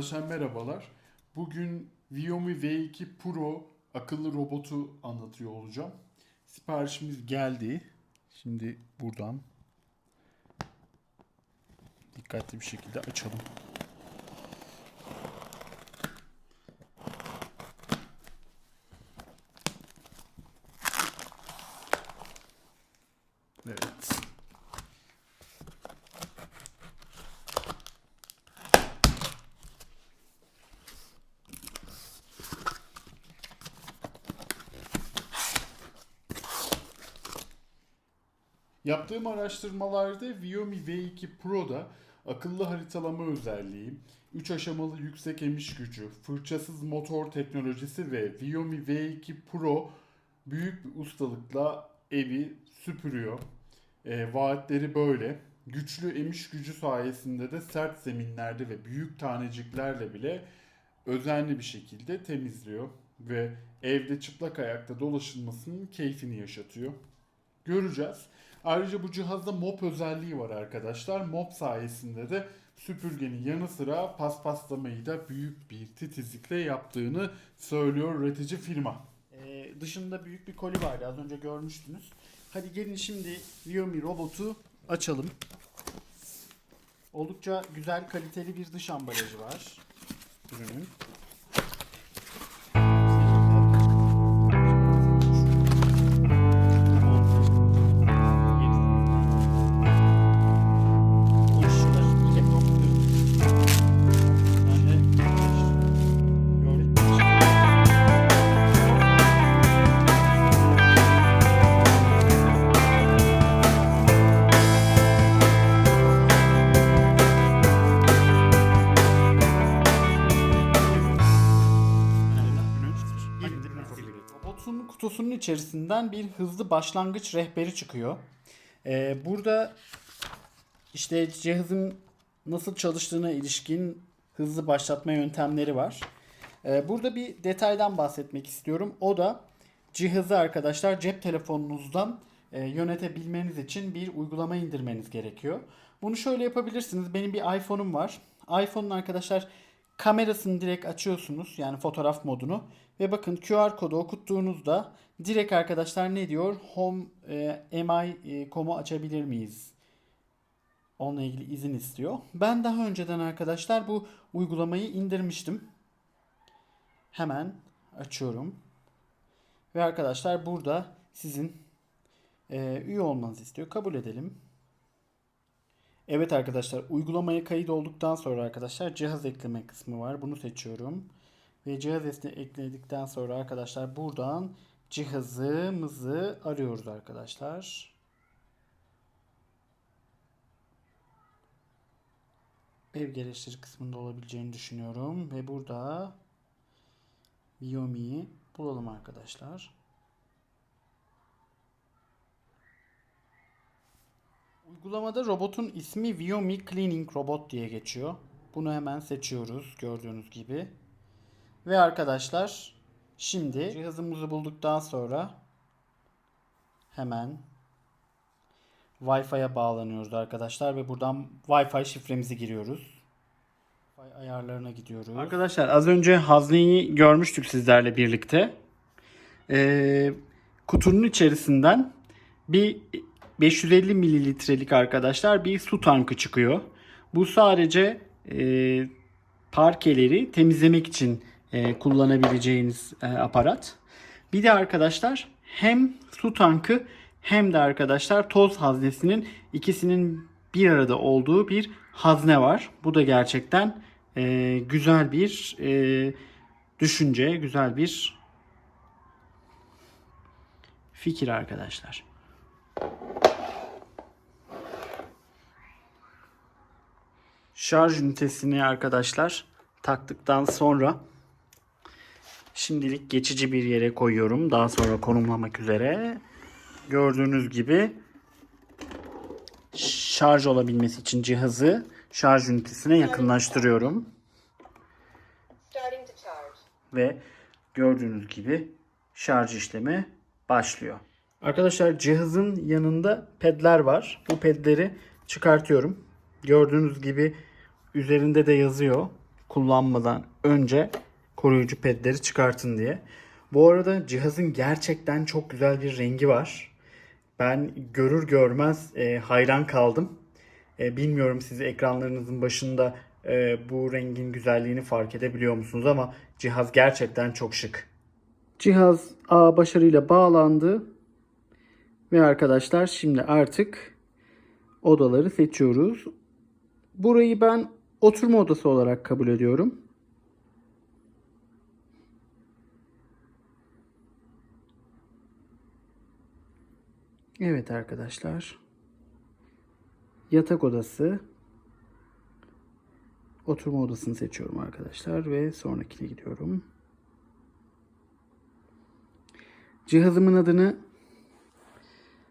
Arkadaşlar merhabalar. Bugün Viomi V2 Pro akıllı robotu anlatıyor olacağım. Siparişimiz geldi. Şimdi buradan dikkatli bir şekilde açalım. Evet. Yaptığım araştırmalarda Viomi V2 Pro'da akıllı haritalama özelliği, 3 aşamalı yüksek emiş gücü, fırçasız motor teknolojisi ve Viomi V2 Pro büyük bir ustalıkla evi süpürüyor. E, vaatleri böyle. Güçlü emiş gücü sayesinde de sert zeminlerde ve büyük taneciklerle bile özenli bir şekilde temizliyor ve evde çıplak ayakta dolaşılmasının keyfini yaşatıyor. Göreceğiz. Ayrıca bu cihazda mop özelliği var arkadaşlar. Mop sayesinde de süpürgenin yanı sıra paspaslamayı da büyük bir titizlikle yaptığını söylüyor üretici firma. Ee, dışında büyük bir koli vardı az önce görmüştünüz. Hadi gelin şimdi Viomi robotu açalım. Oldukça güzel kaliteli bir dış ambalajı var ürünün. Kutusunun içerisinden bir hızlı başlangıç rehberi çıkıyor. Ee, burada işte cihazın nasıl çalıştığına ilişkin hızlı başlatma yöntemleri var. Ee, burada bir detaydan bahsetmek istiyorum. O da cihazı arkadaşlar cep telefonunuzdan e, yönetebilmeniz için bir uygulama indirmeniz gerekiyor. Bunu şöyle yapabilirsiniz. Benim bir iPhone'um var. iPhone'un arkadaşlar kamerasını direkt açıyorsunuz. Yani fotoğraf modunu. Ve bakın QR kodu okuttuğunuzda direkt arkadaşlar ne diyor? Home e, mi.com'u açabilir miyiz? Onunla ilgili izin istiyor. Ben daha önceden arkadaşlar bu uygulamayı indirmiştim. Hemen açıyorum. Ve arkadaşlar burada sizin e, üye olmanızı istiyor. Kabul edelim. Evet arkadaşlar uygulamaya kayıt olduktan sonra arkadaşlar cihaz ekleme kısmı var. Bunu seçiyorum. Ve cihaz ekledikten sonra arkadaşlar buradan cihazımızı arıyoruz arkadaşlar. Ev gereçleri kısmında olabileceğini düşünüyorum. Ve burada Viomi'yi bulalım arkadaşlar. Uygulamada robotun ismi Viomi Cleaning Robot diye geçiyor. Bunu hemen seçiyoruz gördüğünüz gibi. Ve arkadaşlar şimdi cihazımızı bulduktan sonra hemen Wi-Fi'ye bağlanıyoruz arkadaşlar ve buradan Wi-Fi şifremizi giriyoruz. Ayarlarına gidiyoruz. Arkadaşlar az önce hazneyi görmüştük sizlerle birlikte. Ee, kutunun içerisinden bir 550 mililitrelik arkadaşlar bir su tankı çıkıyor. Bu sadece e, parkeleri temizlemek için e, kullanabileceğiniz e, aparat. Bir de arkadaşlar hem su tankı hem de arkadaşlar toz haznesinin ikisinin bir arada olduğu bir hazne var. Bu da gerçekten e, güzel bir e, düşünce, güzel bir fikir arkadaşlar. Şarj ünitesini arkadaşlar taktıktan sonra şimdilik geçici bir yere koyuyorum. Daha sonra konumlamak üzere. Gördüğünüz gibi şarj olabilmesi için cihazı şarj ünitesine yakınlaştırıyorum. Ve gördüğünüz gibi şarj işlemi başlıyor. Arkadaşlar cihazın yanında pedler var. Bu pedleri çıkartıyorum. Gördüğünüz gibi üzerinde de yazıyor. kullanmadan önce koruyucu pedleri çıkartın diye. Bu arada cihazın gerçekten çok güzel bir rengi var. Ben görür görmez e, hayran kaldım. E, bilmiyorum siz ekranlarınızın başında e, bu rengin güzelliğini fark edebiliyor musunuz ama cihaz gerçekten çok şık. Cihaz A başarıyla bağlandı. Ve arkadaşlar şimdi artık odaları seçiyoruz. Burayı ben oturma odası olarak kabul ediyorum. Evet arkadaşlar. Yatak odası. Oturma odasını seçiyorum arkadaşlar ve sonrakine gidiyorum. Cihazımın adını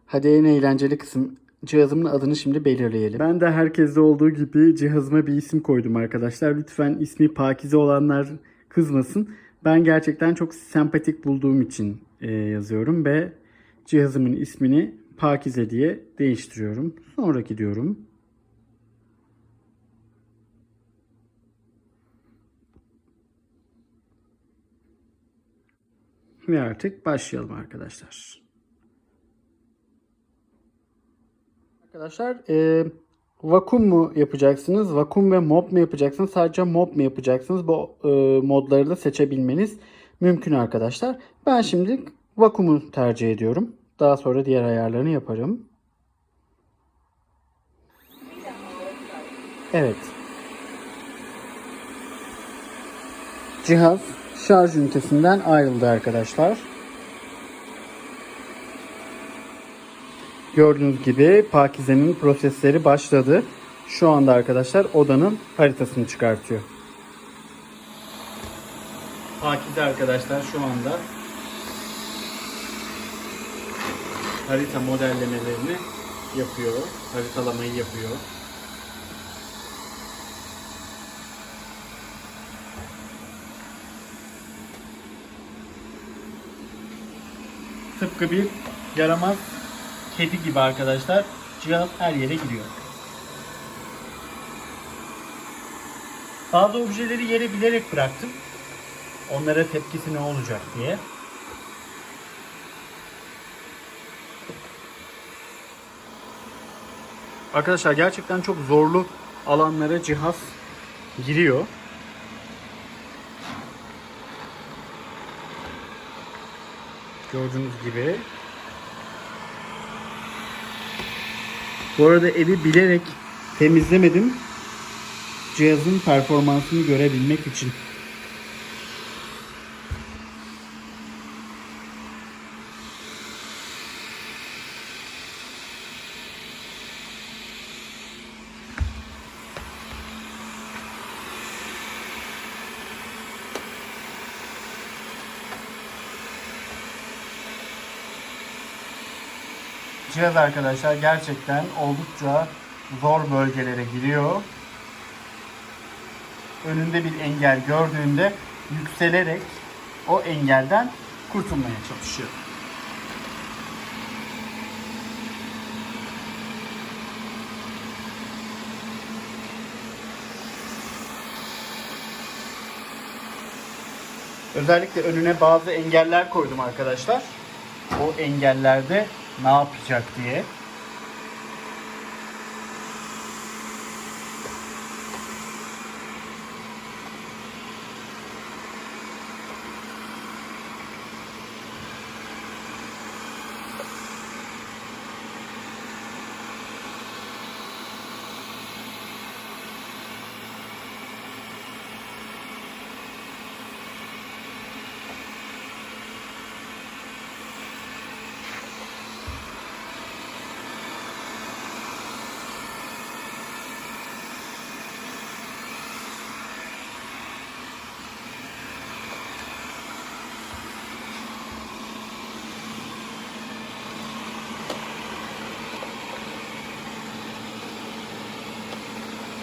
Hadi en eğlenceli kısım cihazımın adını şimdi belirleyelim. Ben de herkeste olduğu gibi cihazıma bir isim koydum arkadaşlar. Lütfen ismi Pakize olanlar kızmasın. Ben gerçekten çok sempatik bulduğum için e, yazıyorum ve cihazımın ismini Pakize diye değiştiriyorum. Sonraki diyorum. Ve artık başlayalım arkadaşlar. Arkadaşlar e, vakum mu yapacaksınız? Vakum ve mob mu yapacaksınız? Sadece mob mu yapacaksınız? Bu e, modları da seçebilmeniz mümkün arkadaşlar. Ben şimdi vakumu tercih ediyorum. Daha sonra diğer ayarlarını yaparım. Evet. Cihaz şarj ünitesinden ayrıldı arkadaşlar. Gördüğünüz gibi Pakize'nin prosesleri başladı. Şu anda arkadaşlar odanın haritasını çıkartıyor. Pakize arkadaşlar şu anda harita modellemelerini yapıyor. Haritalamayı yapıyor. Tıpkı bir yaramaz kedi gibi arkadaşlar cihaz her yere giriyor. Bazı objeleri yere bilerek bıraktım. Onlara tepkisi ne olacak diye. Arkadaşlar gerçekten çok zorlu alanlara cihaz giriyor. Gördüğünüz gibi Bu arada evi bilerek temizlemedim. Cihazın performansını görebilmek için. Cihaz arkadaşlar gerçekten oldukça zor bölgelere giriyor. Önünde bir engel gördüğünde yükselerek o engelden kurtulmaya çalışıyor. Özellikle önüne bazı engeller koydum arkadaşlar. O engellerde ne yapacak diye.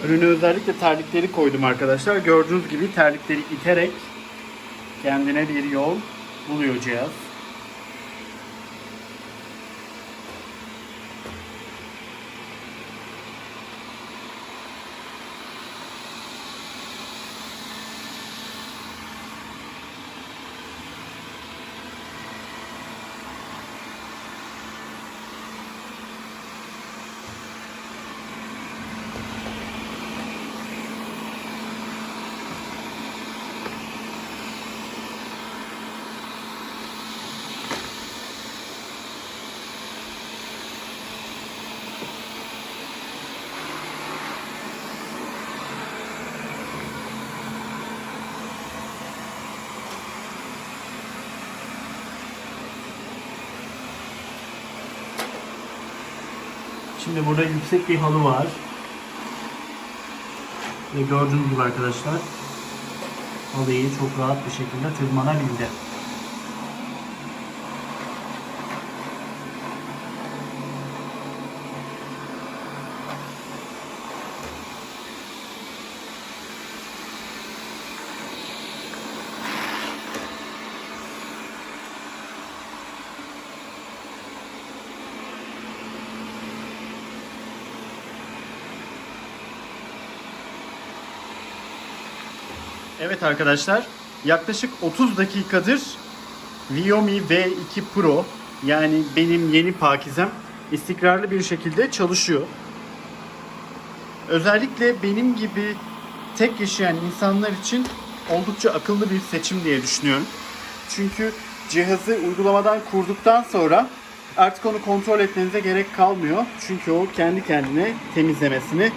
Önüne özellikle terlikleri koydum arkadaşlar. Gördüğünüz gibi terlikleri iterek kendine bir yol buluyor cihaz. Şimdi burada yüksek bir halı var. Ve gördüğünüz gibi arkadaşlar halıyı çok rahat bir şekilde tırmanabildi. Evet arkadaşlar yaklaşık 30 dakikadır Xiaomi V2 Pro yani benim yeni pakizem istikrarlı bir şekilde çalışıyor. Özellikle benim gibi tek yaşayan insanlar için oldukça akıllı bir seçim diye düşünüyorum. Çünkü cihazı uygulamadan kurduktan sonra artık onu kontrol etmenize gerek kalmıyor. Çünkü o kendi kendine temizlemesini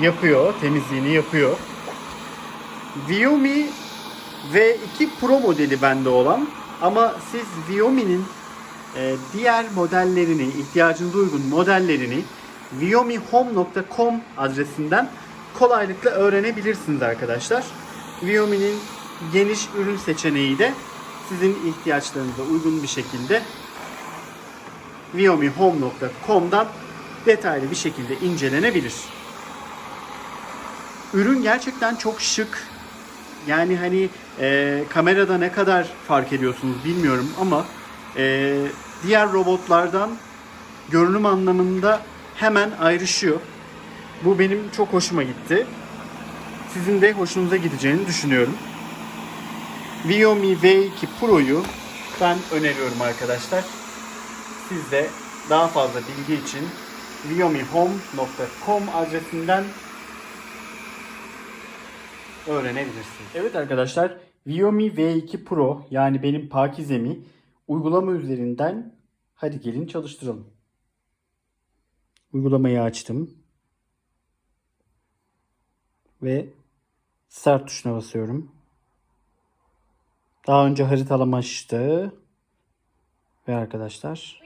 yapıyor, temizliğini yapıyor. Xiaomi V2 Pro modeli bende olan ama siz Xiaomi'nin e, diğer modellerini, ihtiyacınıza uygun modellerini xiaomihome.com adresinden kolaylıkla öğrenebilirsiniz arkadaşlar. Xiaomi'nin geniş ürün seçeneği de sizin ihtiyaçlarınıza uygun bir şekilde xiaomihome.com'dan detaylı bir şekilde incelenebilir. Ürün gerçekten çok şık. Yani hani e, kamerada ne kadar fark ediyorsunuz bilmiyorum ama e, diğer robotlardan görünüm anlamında hemen ayrışıyor. Bu benim çok hoşuma gitti. Sizin de hoşunuza gideceğini düşünüyorum. Xiaomi V2 Pro'yu ben öneriyorum arkadaşlar. Siz de daha fazla bilgi için xiaomihome.com adresinden öğrenebilirsiniz. Evet arkadaşlar, Xiaomi V2 Pro yani benim Pakizemi uygulama üzerinden hadi gelin çalıştıralım. Uygulamayı açtım. Ve start tuşuna basıyorum. Daha önce haritalamamıştı. Ve arkadaşlar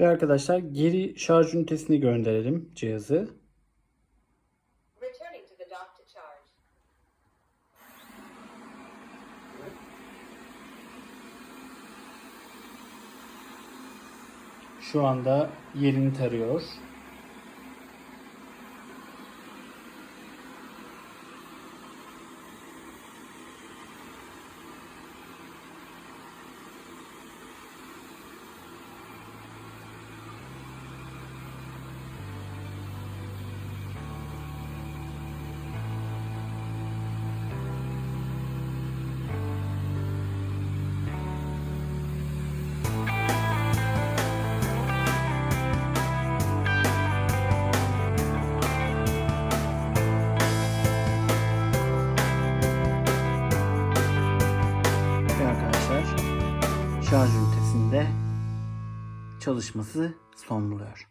ve arkadaşlar geri şarj ünitesini gönderelim cihazı. Şu anda yerini tarıyor. Şarj ünitesinde çalışması son buluyor.